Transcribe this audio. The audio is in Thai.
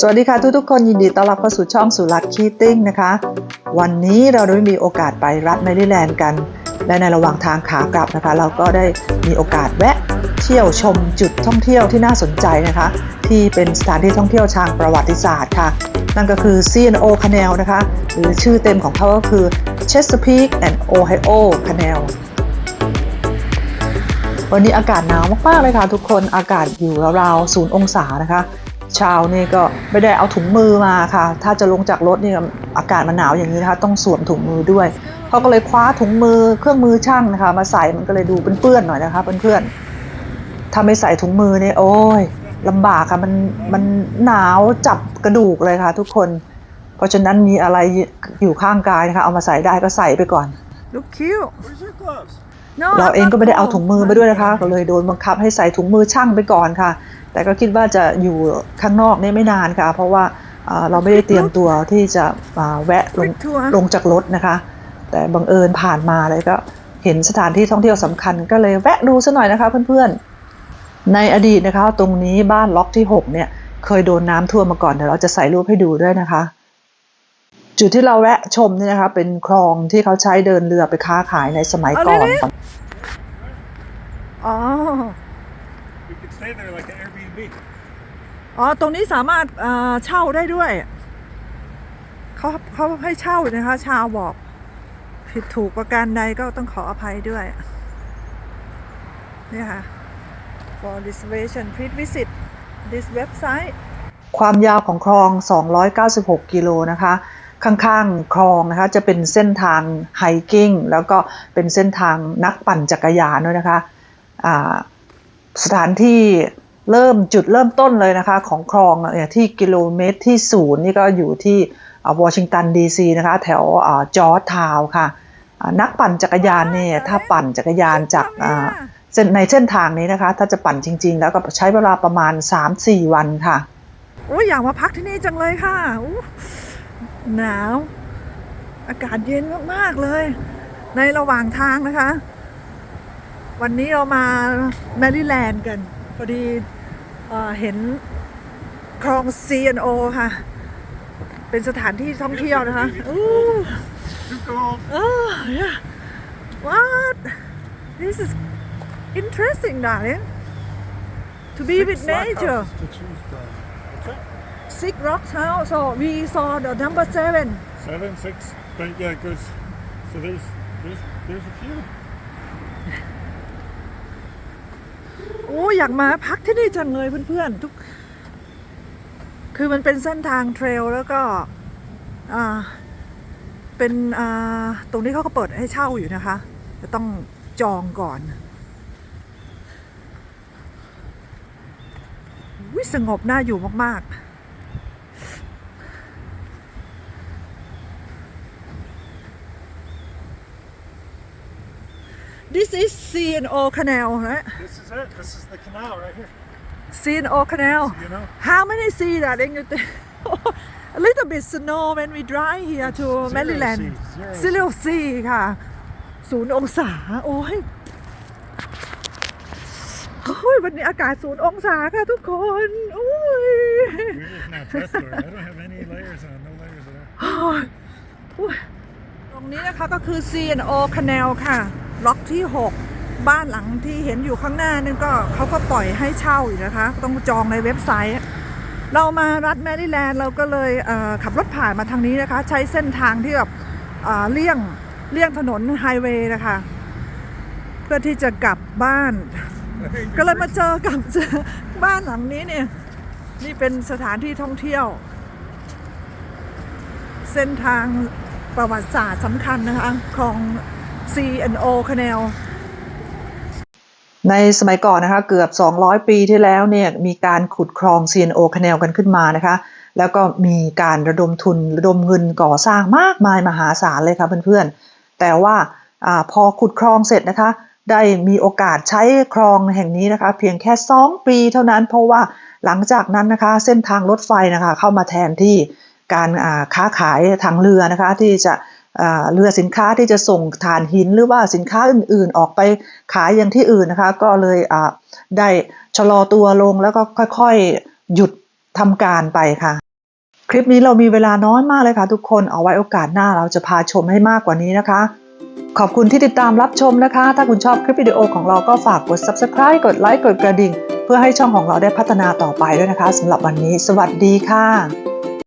สวัสดีค่ะทุกทุกๆคนยินดีต้อนรับเข้าสู่ช่องสุรัตคีติ้งนะคะ วันนี้เราได้มีโอกาสไปรัฐแมริแลนด์กัน และในระหว่างทางขากลับนะคะ เราก็ได้มีโอกาสแวะเที่ยวชมจุดท่องเที่ยวที่น่าสนใจนะคะ ที่เป็นสถานที่ท่องเที่ยวทางประวัติศาสตร์ค่ะ นั่นก็คือ C&O Canal นะคะ หรือชื่อเต็มของเขาก็คือ Chesapeake and Ohio Canal วันนี้อากาศหนาวมากๆเลยค่ะทุกคนอากาศอยู่ราวๆศูนย์องศานะคะ ชาวนี่ก็ไม่ได้เอาถุงมือมาค่ะ ถ้าจะลงจากรถนี่อากาศมันหนาวอย่างนี้นะคะ ต้องสวมถุงมือด้วยเขาก็เลยคว้าถุงมือเครื่องมือช่างนะคะ มาใส่มันก็เลยดูเปื้อนๆหน่อยนะคะเพื่อนๆถ้าไม่ใส่ถุงมือเนี่ยโอ้ยลำบากค่ะมันมันหนาวจับกระดูกเลยค่ะ ทุกคน เพราะฉะนั้นมีอะไรอยู่ข้างกายนะคะเอามาใส่ได้ก็ใส่ไปก่อน Look cute. Where's your gloves? No, เรา I'm เอง not ก็ไม่ได้เอา cold. ถุงมือไปด้วยนะคะ ก็เลยโดนบังคับให้ใส่ถุงมือช่างไปก่อนค่ะ แต่ก็คิดว่าจะอยู่ข้างนอกเนี่ยไม่นานค่ะ เพราะว่าเอ่อเราไม่ได้เตรียมตัวที่จะอ่าแวะลง Quick tour ลงจากรถนะคะ แต่บังเอิญผ่านมาเลยก็เห็นสถานที่ท่องเที่ยวสำคัญก็เลยแวะดูซะหน่อยนะคะเพื่อนๆ ในอดีตนะคะ ตรงนี้บ้านล็อกที่ 6 เนี่ยเคยโดนน้ำท่วมมาก่อนเดี๋ยวเราจะใส่รูปให้ดูด้วยนะคะ จุดที่เราแวะชมเนี่ยนะคะ เป็นคลองที่เขาใช้เดินเรือไปค้าขายในสมัยก่อนอ๋อ You could stay there like an Airbnb. อ๋อ ตรงนี้สามารถเอ่อเช่าได้ด้วย เขาเขาให้เช่านะคะ ชาวบอก ผิดถูกประการใดก็ต้องขออภัยด้วย นี่ค่ะ for reservation please visit this website ความยาวของคลอง 296 กิโลนะคะ ข้างๆ คลองนะคะ จะเป็นเส้นทางไฮกิ้ง แล้วก็เป็นเส้นทางนักปั่นจักรยานด้วยนะคะอ่าสถานที่ เริ่มจุดเริ่มต้นเลยนะคะ ของคลองเนี่ยที่กิโลเมตรที่ศูนย์นี่ก็อยู่ที่วอชิงตันดีซีนะคะ แถวจอร์จทาวค่ะ นักปั่นจักรยานเนี่ยถ้าปั่นจักรยานจากเส้นในเส้นทางนี้นะคะ ถ้าจะปั่นจริง ๆ แล้วก็ใช้เวลาประมาณ 3-4 วันค่ะโอ้ยอยากมาพักที่นี่จังเลยค่ะหนาว อากาศเย็นมาก ๆ เลย ในระหว่างทางนะคะ วันนี้เรามาแมริแลนด์กัน พอดีเอ่อเห็นคลอง C&O ค่ะ เป็นสถานที่ท่องเที่ยวนะคะอู้ Too cold. oh yeah what this is interesting darling to be Six with rock nature houses To choose from. What's that? Six Rocks House. So we saw the number seven. Seven, six. But yeah, it goes. So there's there's there's a few. โอ้อยากมาพักที่นี่จังเลยเพื่อนๆทุก คือมันเป็นเส้นทางเทรลแล้วก็อ่าเป็นอ่าตรงนี้เขาก็เปิดให้เช่าอยู่นะคะจะต้องจองก่อนวิสงบน่าอยู่มากๆ This is C&O Canal right This is it. This is the canal right here. C&O Canal You know. How many sea that in you think? A little bit snow when we drive here to Zero Maryland. sea, zero Zero sea ค่ะศูนย์องศา โอ้ยโอ้ยวันนี้อากาศศูนย์องศาค่ะทุกคนโอ้ย We're just not dressed for it. I don't have any layers on. No layers at all. โอ้ยตรงนี้นะคะก็คือ C&O Canal ค่ะ ล็อกที่ 6 บ้านหลังที่เห็นอยู่ข้างหน้านั่นก็เขาก็ปล่อยให้เช่าอยู่นะคะ ต้องจองในเว็บไซต์ เรามารัฐแมริแลนด์เราก็เลยเขับรถผ่านมาทางนี้นะคะ ใช้เส้นทางที่แบบเลี่ยงเลี่ยงถนนไฮเวย์นะคะ เพื่อที่จะกลับบ้าน ก็เลยมาเจอกับบ้านหลังนี้เนี่ยนี่เป็นสถานที่ท่องเที่ยว เส้นทางประวัติศาสตร์สำคัญนะคะของ C&O Canal ในสมัยก่อนนะคะเกือบ 200 ปีที่แล้วเนี่ยมีการขุดคลอง CNO Canal กันขึ้นมานะคะ แล้วก็มีการระดมทุนระดมเงินก่อสร้างมากมายมหาศาลเลยค่ะเพื่อนๆ แต่ว่าอพอขุดคลองเสร็จนะคะ ได้มีโอกาสใช้คลองแห่งนี้นะคะ เพียงแค่ 2 ปีเท่านั้นเพราะว่าหลังจากนั้นนะคะเส้นทางรถไฟนะคะเข้ามาแทนที่การค้าขายทางเรือนะคะที่จะ เรือสินค้าที่จะส่งถ่านหินหรือว่าสินค้าอื่นๆ ออกไปขายอย่างที่อื่นนะคะ ก็เลยได้ชะลอตัวลงแล้วก็ค่อยๆ หยุดทำการไปค่ะ คลิปนี้เรามีเวลาน้อยมากเลยค่ะ ทุกคนเอาไว้โอกาสหน้าเราจะพาชมให้มากกว่านี้นะคะ ขอบคุณที่ติดตามรับชมนะคะ ถ้าคุณชอบคลิปวิดีโอของเราก็ฝากกด subscribe กดไลค์กดกระดิ่ง เพื่อให้ช่องของเราได้พัฒนาต่อไปด้วยนะคะสำหรับวันนี้ สวัสดีค่ะ